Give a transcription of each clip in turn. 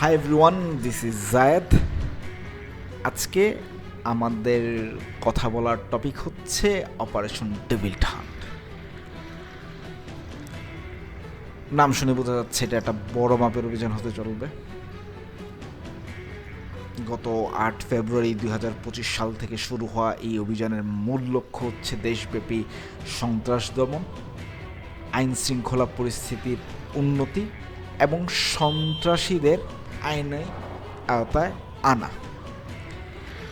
Hi everyone this is Zayed আজকে আমাদের কথা বলার টপিক হচ্ছে অপারেশন ডেভিল হান্ট নাম শুনে বোঝা যাচ্ছে এটা একটা বড় মাপের অভিযান হতে চলবে। গত আট ফেব্রুয়ারি দু হাজার পঁচিশ সাল থেকে শুরু হওয়া এই অভিযানের মূল লক্ষ্য হচ্ছে দেশব্যাপী সন্ত্রাস দমন আইন শৃঙ্খলা পরিস্থিতির উন্নতি এবং সন্ত্রাসীদের আইনে আওতায় আনা।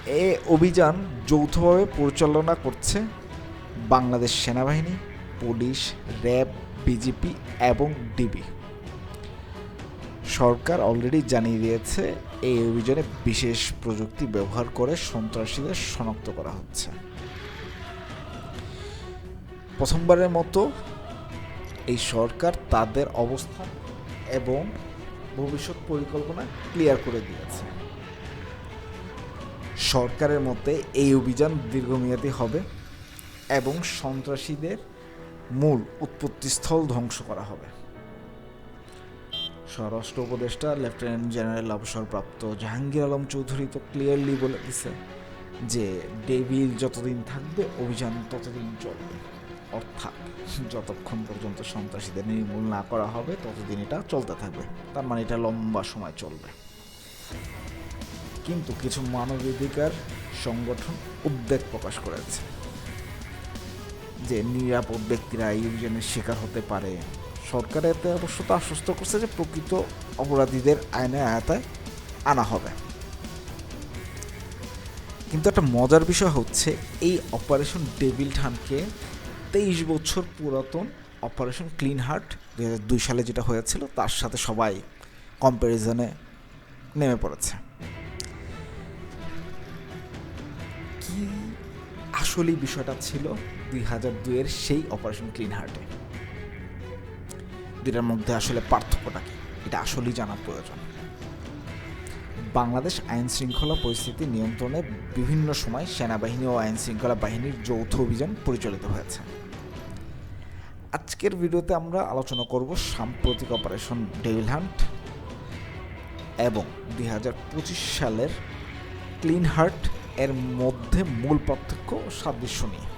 এ অভিযান যৌথভাবে পরিচালনা করছে বাংলাদেশ সেনাবাহিনী, পুলিশ, র্যাব, বিজেপি এবং ডিবি। সরকার অলরেডি জানিয়ে দিয়েছে, এই অভিযানে বিশেষ প্রযুক্তি ব্যবহার করে সন্ত্রাসীদের শনাক্ত করা হচ্ছে। প্রথমবারের মতো এই সরকার তাদের অবস্থান এবং ভবিষ্যৎ পরিকল্পনা ক্লিয়ার করে দিয়েছে। সরকারের মতে এই অভিযান দীর্ঘমেয়াদী হবে এবং সন্ত্রাসীদের মূল উৎপত্তিস্থল ধ্বংস করা হবে। স্বরাষ্ট্র উপদেষ্টা লেফটেন্যান্ট জেনারেল অবসরপ্রাপ্ত জাহাঙ্গীর আলম চৌধুরী তো ক্লিয়ারলি বলে দিছে যে ডেভিল যতদিন থাকবে অভিযান ততদিন চলবে। অর্থাৎ যতক্ষণ পর্যন্ত সন্ত্রাসীদের নির্মূল না করা হবে, ততদিন এটা চলতে থাকবে। তার মানে এটা লম্বা সময় চলবে। কিন্তু কিছু মানবাধিকার সংগঠন উদ্বেগ প্রকাশ করেছে। যে নিরাপদ ব্যক্তিরা অভিযানের শিকার হতে পারে। সরকার এতে অবশ্য তো আশ্বস্ত করছে যে প্রকৃত অপরাধীদের আইনের আয়তায় আনা হবে। কিন্তু একটা মজার বিষয় হচ্ছে, এই অপারেশন ডেভিল ঠানকে তেইশ বছর পুরাতন অপারেশন ক্লিন হার্ট দু দুই সালে যেটা হয়েছিল, তার সাথে সবাই কম্প্যারিজনে নেমে পড়েছে। কি আসলেই বিষয়টা ছিল দুই হাজার দুইয়ের সেই অপারেশন ক্লিন হার্টে? দুইটার মধ্যে আসলে পার্থক্যটা কি? এটা আসলেই জানা প্রয়োজন। বাংলাদেশ আইন শৃঙ্খলা পরিস্থিতি নিয়ন্ত্রণে বিভিন্ন সময় সেনাবাহিনী ও আইন শৃঙ্খলা বাহিনীর যৌথ অভিযান পরিচালিত হয়েছে। আজকের ভিডিওতে আমরা আলোচনা করব সাম্প্রতিক অপারেশন ডেভিল হান্ট এবং দুই হাজার পঁচিশ সালের ক্লিন হার্ট এর মধ্যে মূল পার্থক্য সাদৃশ্য নিয়ে।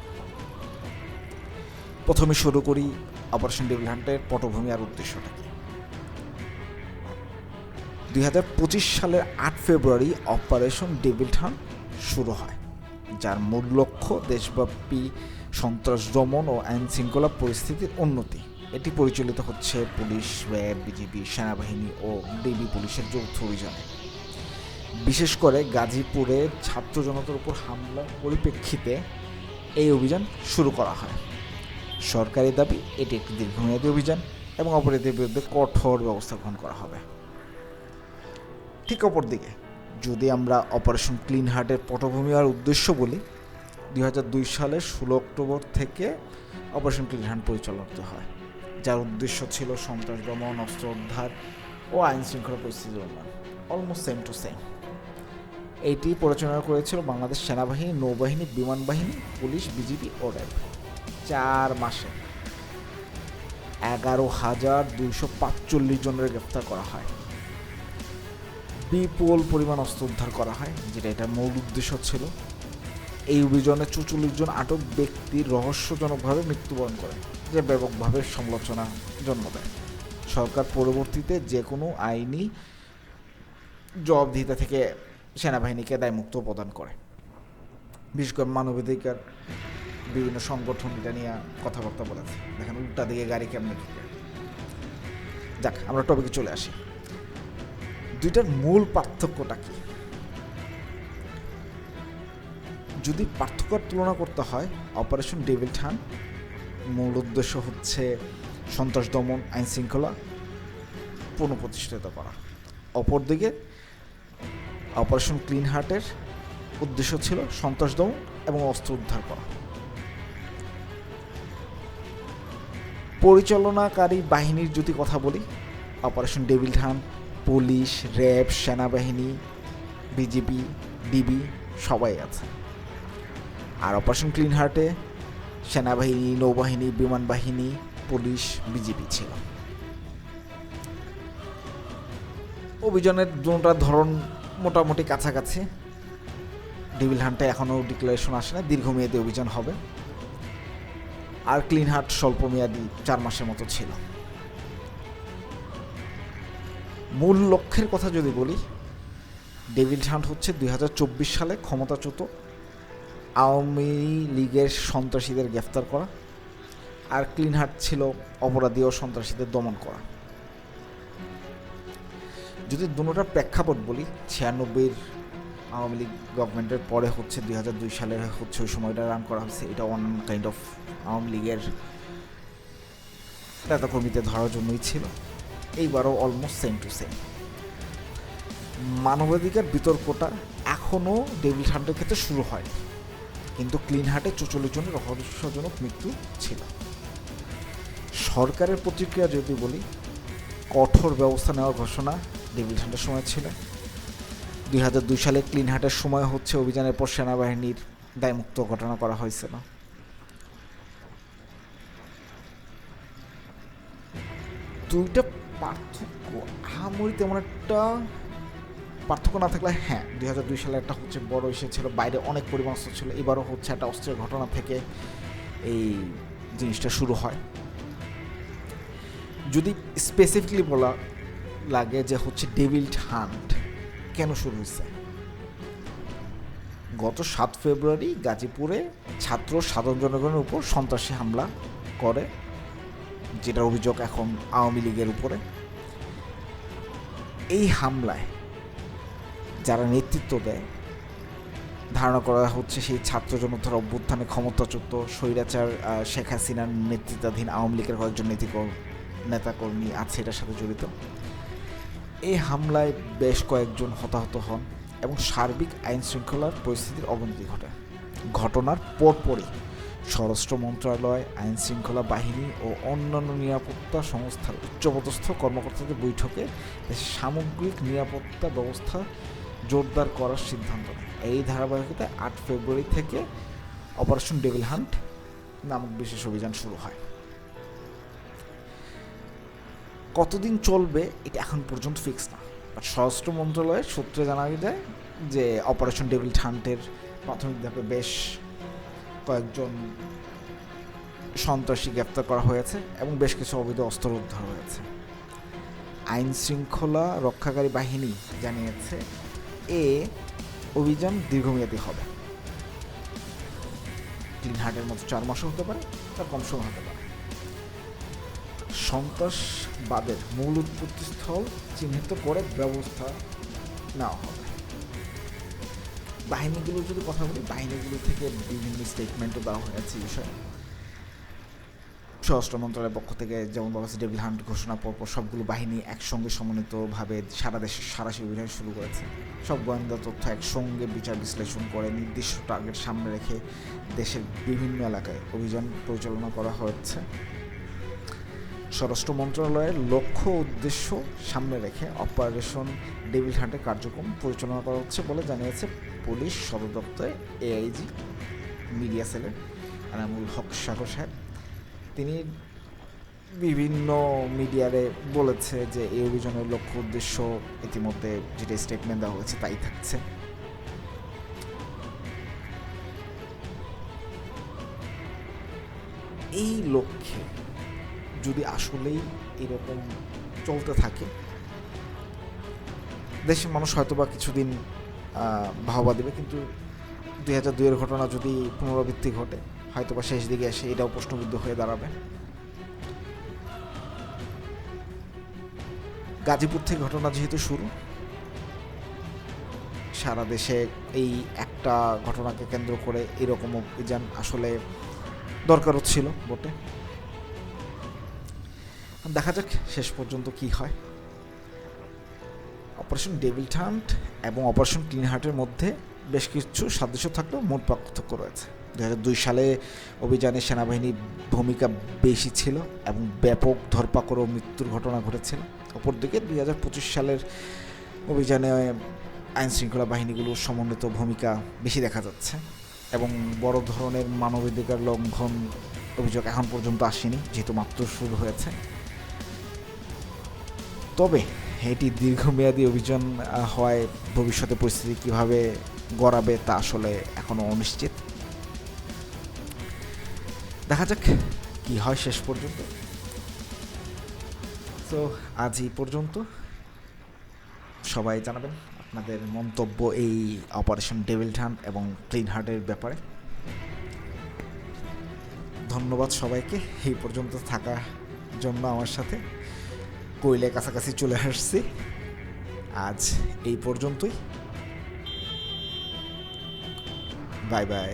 প্রথমে শুরু করি অপারেশন ডেভিল হান্টের পটভূমি আর উদ্দেশ্যটা দুই হাজার পঁচিশ সালের আট ফেব্রুয়ারি অপারেশন ডেভিল শুরু হয়, যার মূল লক্ষ্য দেশব্যাপী সন্ত্রাস দমন ও আইন শৃঙ্খলা পরিস্থিতির উন্নতি। এটি পরিচালিত হচ্ছে পুলিশ র্যাব বিজিবি, সেনাবাহিনী ও ডিবি পুলিশের যৌথ অভিযানে। বিশেষ করে গাজীপুরে ছাত্র জনতার উপর হামলার পরিপ্রেক্ষিতে এই অভিযান শুরু করা হয়। সরকারি দাবি, এটি একটি দীর্ঘমেয়াদী অভিযান এবং অপরাধীদের বিরুদ্ধে কঠোর ব্যবস্থা গ্রহণ করা হবে। ঠিক অপর দিকে যদি আমরা অপারেশন ক্লিন হার্টের পটভূমি আর উদ্দেশ্য বলি, দুই হাজার দুই সালের ষোলো অক্টোবর থেকে অপারেশন ক্লিন হার্ট পরিচালিত হয়, যার উদ্দেশ্য ছিল সন্ত্রাস দমন, অস্ত্র উদ্ধার ও আইন শৃঙ্খলা পরিস্থিতির উন্নয়ন অলমোস্ট সেম টু সেম এইটি পরিচালনা করেছিল বাংলাদেশ সেনাবাহিনী, নৌবাহিনী, বিমান বাহিনী, পুলিশ, বিজিবি ও র্যাব। চার মাসে এগারো হাজার দুইশো পাঁচচল্লিশ জনের গ্রেফতার করা হয়। বিপুল পরিমাণ অস্ত্র উদ্ধার করা হয়, যেটা এটার মূল উদ্দেশ্য ছিল। এই অভিযানে চুচল্লিশ জন আটক ব্যক্তি রহস্যজনকভাবে মৃত্যুবরণ করে, যে ব্যাপকভাবে সমালোচনা জন্ম দেয়। সরকার পরবর্তীতে যে কোনো আইনি জবাবদিহিতা থেকে সেনাবাহিনীকে দায়মুক্ত প্রদান করে। বিশেষ করে মানবাধিকার, বিভিন্ন সংগঠন এটা নিয়ে কথাবার্তা বলেছে দেখেন উল্টা দিকে গাড়ি কেমনে ঢুকে। যাক, আমরা টপিকে চলে আসি। দুইটার মূল পার্থক্যটা কি? যদি পার্থক্যের তুলনা করতে হয় অপারেশন ডেভিল ঠান মূল উদ্দেশ্য হচ্ছে সন্ত্রাস দমন আইন শৃঙ্খলা পুনঃপ্রতিষ্ঠিত করা। অপরদিকে অপারেশন ক্লিন হার্টের উদ্দেশ্য ছিল সন্ত্রাস দমন এবং অস্ত্র উদ্ধার করা। পরিচালনাকারী বাহিনীর যদি কথা বলি অপারেশন ডেভিল ঠান পুলিশ, র্যাব, সেনাবাহিনী, বিজিবি, ডিবি সবাই আছে। আর অপারেশন ক্লিন হার্টে সেনাবাহিনী, নৌবাহিনী বিমান বাহিনী পুলিশ, বিজিবি ছিল। অভিযানের দুটার ধরন মোটামুটি কাছাকাছি। ডেভিল হান্টে এখনও ডিক্লারেশন আসে না, দীর্ঘমেয়াদী অভিযান হবে। আর ক্লিন হার্ট স্বল্পমেয়াদী চার মাসের মতো ছিল। মূল লক্ষ্যের কথা যদি বলি ডেভিল হান্ট হচ্ছে দুই হাজার চব্বিশ সালে ক্ষমতাচ্যুত, আওয়ামী লীগের সন্ত্রাসীদের গ্রেফতার করা আর ক্লিন হার্ট ছিল অপরাধী ও সন্ত্রাসীদের দমন করা। যদি দুটোটার প্রেক্ষাপট বলি, ছিয়ানব্বইয়ের আওয়ামী লীগ গভর্নমেন্টের পরে হচ্ছে দুই হাজার দুই সালের হচ্ছে ওই সময়টা রান করা হয়েছে। এটা ওয়ান কাইন্ড অফ আওয়ামী লীগের নেতাকর্মীদের ধরার জন্যই ছিল। এইবারও অলমোস্ট সেম টু সেম মানবাধিকার বিতর্কটা এখনও ডেভিল হান্টের ক্ষেত্রে শুরু হয়নি। কিন্তু ক্লিন হার্টে চৌচল্লিশ জনের রহস্যজনক মৃত্যু ছিল। সরকারের প্রতিক্রিয়া যদি বলি, কঠোর ব্যবস্থা নেওয়ার ঘোষণা ডেভিল হান্টের সময় ছিল। দুই হাজার দুই সালে ক্লিন হার্টের সময় হচ্ছে অভিযানের পর সেনাবাহিনীর দায়মুক্ত ঘটনা করা হয়েছিল দুইটা পার্থক্য? আহামরি তেমন একটা পার্থক্য না থাকলে হ্যাঁ দুই হাজার দুই সালে একটা হচ্ছে বড় ইসে ছিল, বাইরে অনেক পরিমাণ অস্ত্র ছিল, এবারও হচ্ছে একটা অস্ত্রের ঘটনা থেকে এই জিনিসটা শুরু হয়। যদি স্পেসিফিকলি বলা লাগে যে হচ্ছে ডেভিল হান্ট কেন শুরু হয়েছে? গত সাত ফেব্রুয়ারি গাজীপুরে ছাত্র সাধারণ জনগণের উপর সন্ত্রাসী হামলা করে যেটার অভিযোগ এখন আওয়ামী লীগের উপরে। এই হামলায় যারা নেতৃত্ব দেয়, ধারণা করা হচ্ছে সেই ছাত্র জনতার অভ্যুত্থানে ক্ষমতাচ্যুত স্বৈরাচার শেখ হাসিনার নেতৃত্বাধীন আওয়ামী লীগের কয়েকজন নেতিকর- নেতাকর্মী আছে এটার সাথে জড়িত। এই হামলায় বেশ কয়েকজন হতাহত হন এবং সার্বিক আইন শৃঙ্খলার পরিস্থিতির অবনতি ঘটে। ঘটনার পরপরই স্বরাষ্ট্র মন্ত্রণালয়, আইন শৃঙ্খলা বাহিনী ও অন্যান্য নিরাপত্তা সংস্থার উচ্চপদস্থ কর্মকর্তাদের বৈঠকে দেশের সামগ্রিক নিরাপত্তা ব্যবস্থা জোরদার করার সিদ্ধান্ত নেয়। এই ধারাবাহিকতায় আট ফেব্রুয়ারি থেকে অপারেশন ডেভিল হান্ট নামক বিশেষ অভিযান শুরু হয়। কতদিন চলবে এটা এখন পর্যন্ত ফিক্স না। বাট স্বরাষ্ট্র মন্ত্রণালয়ের সূত্রে জানা যায় যে অপারেশন ডেভিল হান্টের প্রাথমিক ধাপে বেশ কয়েকজন সন্ত্রাসী গ্রেপ্তার করা হয়েছে এবং বেশ কিছু অবৈধ অস্ত্র উদ্ধার হয়েছে। আইন শৃঙ্খলা রক্ষাকারী বাহিনী জানিয়েছে, এ অভিযান দীর্ঘমেয়াদী হবে। তিন হাটের মতো চার মাসও হতে পারে, তার কম সময় হতে পারে। সন্ত্রাসবাদের মূল উৎপত্তিস্থল চিহ্নিত করে ব্যবস্থা নেওয়া হবে। বাহিনীগুলো যদি কথা বলি, বাহিনীগুলো থেকে বিভিন্ন স্টেটমেন্টও দেওয়া হয়েছে বিষয়ে। স্বরাষ্ট্র মন্ত্রণালয়ের পক্ষ থেকে যেমন বলা হচ্ছে ডেভিল হান্ট ঘোষণা পরপর সবগুলো বাহিনী একসঙ্গে সমন্বিতভাবে সারা দেশে সারাশি অভিযান শুরু করেছে। সব গোয়েন্দা তথ্য একসঙ্গে বিচার বিশ্লেষণ করে নির্দিষ্ট টার্গেট সামনে রেখে দেশের বিভিন্ন এলাকায় অভিযান পরিচালনা করা হচ্ছে স্বরাষ্ট্র মন্ত্রণালয়ের লক্ষ্য উদ্দেশ্য সামনে রেখে অপারেশন ডেভিল হান্টের কার্যক্রম পরিচালনা করা হচ্ছে বলে জানিয়েছে পুলিশ সদর দপ্তরে এআইজি মিডিয়া সেলের আনামুল হক সাগর সাহেব। তিনি বিভিন্ন মিডিয়ারে বলেছে যে এই অভিযানের লক্ষ্য উদ্দেশ্য ইতিমধ্যে যেটা স্টেটমেন্ট দেওয়া হয়েছে তাই থাকছে। এই লক্ষ্যে যদি আসলেই এরকম চলতে থাকে, দেশের মানুষ হয়তো বা কিছুদিন বাহবা দেবে, কিন্তু দুই হাজার দুইয়ের ঘটনা যদি পুনরাবৃত্তি ঘটে হয়তো বা শেষ দিকে এসে এটাও প্রশ্নবিদ্ধ হয়ে দাঁড়াবে। গাজীপুর থেকে ঘটনা যেহেতু শুরু, সারা দেশে এই একটা ঘটনাকে কেন্দ্র করে এরকম অভিযান আসলে দরকারও ছিল বটে। দেখা যাক শেষ পর্যন্ত কি হয়। অপারেশন ডেভিল হান্ট এবং অপারেশন ক্লিন হার্টের মধ্যে বেশ কিছু সাদৃশ্য থাকলেও মোট পার্থক্য রয়েছে। দু হাজার দুই সালে অভিযানে সেনাবাহিনীর ভূমিকা বেশি ছিল এবং ব্যাপক ধরপাকড় ও মৃত্যুর ঘটনা ঘটেছিল। অপরদিকে দুই হাজার পঁচিশ সালের অভিযানে আইন শৃঙ্খলা বাহিনীগুলোর সমন্বিত ভূমিকা বেশি দেখা যাচ্ছে এবং বড় ধরনের মানবাধিকার লঙ্ঘন অভিযোগ এখন পর্যন্ত আসেনি, যেহেতু মাত্র শুরু হয়েছে। তবে এটি দীর্ঘমেয়াদী অভিযান হওয়ায় ভবিষ্যতে পরিস্থিতি কীভাবে গড়াবে তা আসলে এখনও অনিশ্চিত। দেখা যাক কি হয় শেষ পর্যন্ত। তো আজ এই পর্যন্ত। সবাই জানাবেন আপনাদের মন্তব্য এই অপারেশন ডেভিল হান্ট এবং ক্লিন হার্টের ব্যাপারে। ধন্যবাদ সবাইকে, এই পর্যন্ত থাকার জন্য আমার সাথে। কোয়েলে কাছাকাছি চলে আসছি। আজ এই পর্যন্তই। Bye bye.